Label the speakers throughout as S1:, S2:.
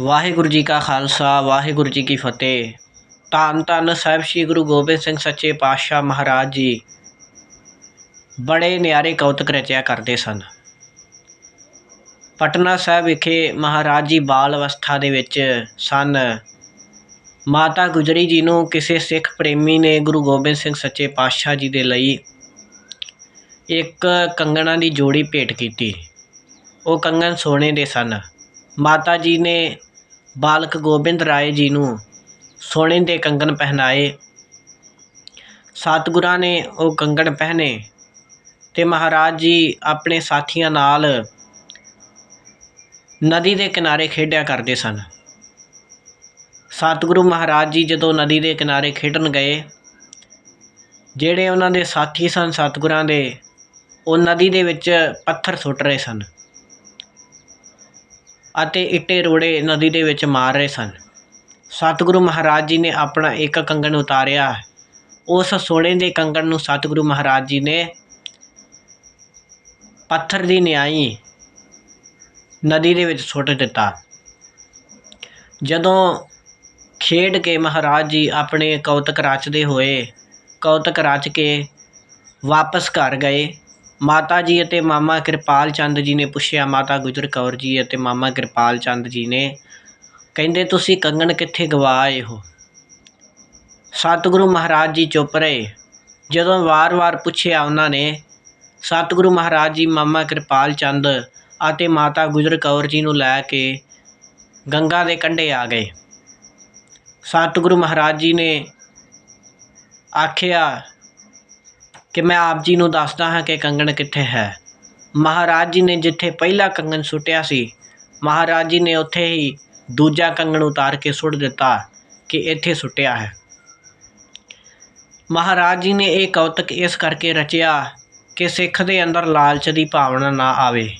S1: ਵਾਹਿਗੁਰੂ ਜੀ ਕਾ ਖਾਲਸਾ, ਵਾਹਿਗੁਰੂ ਜੀ ਕੀ ਫਤਿਹ। ਧੰਨ ਧੰਨ ਸਾਹਿਬ ਸ੍ਰੀ ਗੁਰੂ ਗੋਬਿੰਦ ਸਿੰਘ ਸੱਚੇ ਪਾਤਸ਼ਾਹ ਮਹਾਰਾਜ ਜੀ। ਬੜੇ ਨਿਆਰੇ ਕੌਤਕ ਰਚਿਆ ਕਰਦੇ ਸਨ। ਪਟਨਾ ਸਾਹਿਬ ਵਿਖੇ ਮਹਾਰਾਜ ਜੀ ਬਾਲ ਅਵਸਥਾ ਦੇ ਵਿੱਚ ਸਨ। ਮਾਤਾ ਗੁਜਰੀ ਜੀ ਨੂੰ ਕਿਸੇ ਸਿੱਖ ਪ੍ਰੇਮੀ ਨੇ ਗੁਰੂ ਗੋਬਿੰਦ ਸਿੰਘ ਸੱਚੇ ਪਾਤਸ਼ਾਹ ਜੀ ਦੇ ਲਈ ਇੱਕ ਕੰਗਣਾ ਦੀ ਜੋੜੀ ਭੇਟ ਕੀਤੀ। ਉਹ ਕੰਗਣ ਸੋਨੇ ਦੇ ਸਨ। ਮਾਤਾ ਜੀ ਨੇ ਬਾਲਕ ਗੋਬਿੰਦ ਰਾਏ ਜੀ ਨੂੰ ਸੋਨੇ ਦੇ ਕੰਗਣ ਪਹਿਨਾਏ। ਸਤਿਗੁਰਾਂ ਨੇ ਉਹ ਕੰਗਣ ਪਹਿਨੇ ਅਤੇ ਮਹਾਰਾਜ ਜੀ ਆਪਣੇ ਸਾਥੀਆਂ ਨਾਲ ਨਦੀ ਦੇ ਕਿਨਾਰੇ ਖੇਡਿਆ ਕਰਦੇ ਸਨ। ਸਤਿਗੁਰੂ ਮਹਾਰਾਜ ਜੀ ਜਦੋਂ ਨਦੀ ਦੇ ਕਿਨਾਰੇ ਖੇਡਣ ਗਏ, ਜਿਹੜੇ ਉਹਨਾਂ ਦੇ ਸਾਥੀ ਸਨ ਸਤਿਗੁਰਾਂ ਦੇ, ਉਹ ਨਦੀ ਦੇ ਵਿੱਚ ਪੱਥਰ ਸੁੱਟ ਰਹੇ ਸਨ। ਅਤੇ ਇੱਟੇ ਰੋੜੇ ਨਦੀ ਦੇ ਵਿੱਚ ਮਾਰ ਰਹੇ ਸਨ। ਸਤਿਗੁਰੂ ਮਹਾਰਾਜ ਜੀ ਨੇ ਆਪਣਾ ਇੱਕ ਕੰਗਣ ਉਤਾਰਿਆ। ਉਸ ਸੋਨੇ ਦੇ ਕੰਗਣ ਨੂੰ ਸਤਿਗੁਰੂ ਮਹਾਰਾਜ ਜੀ ਨੇ ਪੱਥਰ ਦੀ ਨਿਆਈ ਨਦੀ ਦੇ ਵਿੱਚ ਸੁੱਟ ਦਿੱਤਾ। ਜਦੋਂ ਖੇਡ ਕੇ ਮਹਾਰਾਜ ਜੀ ਆਪਣੇ ਕੌਤਕ ਰਚਦੇ ਹੋਏ, ਕੌਤਕ ਰਚ ਕੇ ਵਾਪਸ ਘਰ ਗਏ ਮਾਤਾ ਜੀ ਅਤੇ ਮਾਮਾ ਕਿਰਪਾਲ ਚੰਦ ਜੀ ਨੇ ਪੁੱਛਿਆ, ਮਾਤਾ ਗੁਜਰ ਕੌਰ ਜੀ ਅਤੇ ਮਾਮਾ ਕਿਰਪਾਲ ਚੰਦ ਜੀ ਨੇ ਕਹਿੰਦੇ, ਤੁਸੀਂ ਕੰਗਣ ਕਿੱਥੇ ਗਵਾ ਆਏ ਹੋ? ਸਤਿਗੁਰੂ ਮਹਾਰਾਜ ਜੀ ਚੁੱਪ ਰਹੇ। ਜਦੋਂ ਵਾਰ-ਵਾਰ ਪੁੱਛਿਆ ਉਹਨਾਂ ਨੇ, ਸਤਿਗੁਰੂ ਮਹਾਰਾਜ ਜੀ, ਮਾਮਾ ਕਿਰਪਾਲ ਚੰਦ ਅਤੇ ਮਾਤਾ ਗੁਜਰ ਕੌਰ ਜੀ ਨੂੰ ਲੈ ਕੇ ਗੰਗਾ ਦੇ ਕੰਢੇ ਆ ਗਏ। ਸਤਿਗੁਰੂ ਮਹਾਰਾਜ ਜੀ ਨੇ ਆਖਿਆ ਕਿ ਮੈਂ ਆਪ ਜੀ ਨੂੰ ਦੱਸਦਾ ਹਾਂ ਕਿ ਕੰਗਣ ਕਿੱਥੇ ਹੈ। ਮਹਾਰਾਜ ਜੀ ਨੇ ਜਿੱਥੇ ਪਹਿਲਾ ਕੰਗਣ ਸੁੱਟਿਆ ਸੀ, ਮਹਾਰਾਜ ਜੀ ਨੇ ਉੱਥੇ ਹੀ ਦੂਜਾ ਕੰਗਣ ਉਤਾਰ ਕੇ ਸੁੱਟ ਦਿੱਤਾ ਕਿ ਇੱਥੇ ਸੁੱਟਿਆ ਹੈ। ਮਹਾਰਾਜ ਜੀ ਨੇ ਇਹ ਕੌਤਕ ਇਸ ਕਰਕੇ ਰਚਿਆ ਕਿ ਸਿੱਖ ਦੇ ਅੰਦਰ ਲਾਲਚ ਦੀ ਭਾਵਨਾ ਨਾ ਆਵੇ।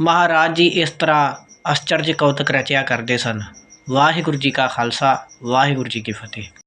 S1: ਮਹਾਰਾਜ ਜੀ ਇਸ ਤਰ੍ਹਾਂ ਅਸਚਰਜ ਕੌਤਕ ਰਚਿਆ ਕਰਦੇ ਸਨ। ਵਾਹਿਗੁਰੂ ਜੀ ਕਾ ਖਾਲਸਾ, ਵਾਹਿਗੁਰੂ ਜੀ ਕੀ ਫਤਿਹ।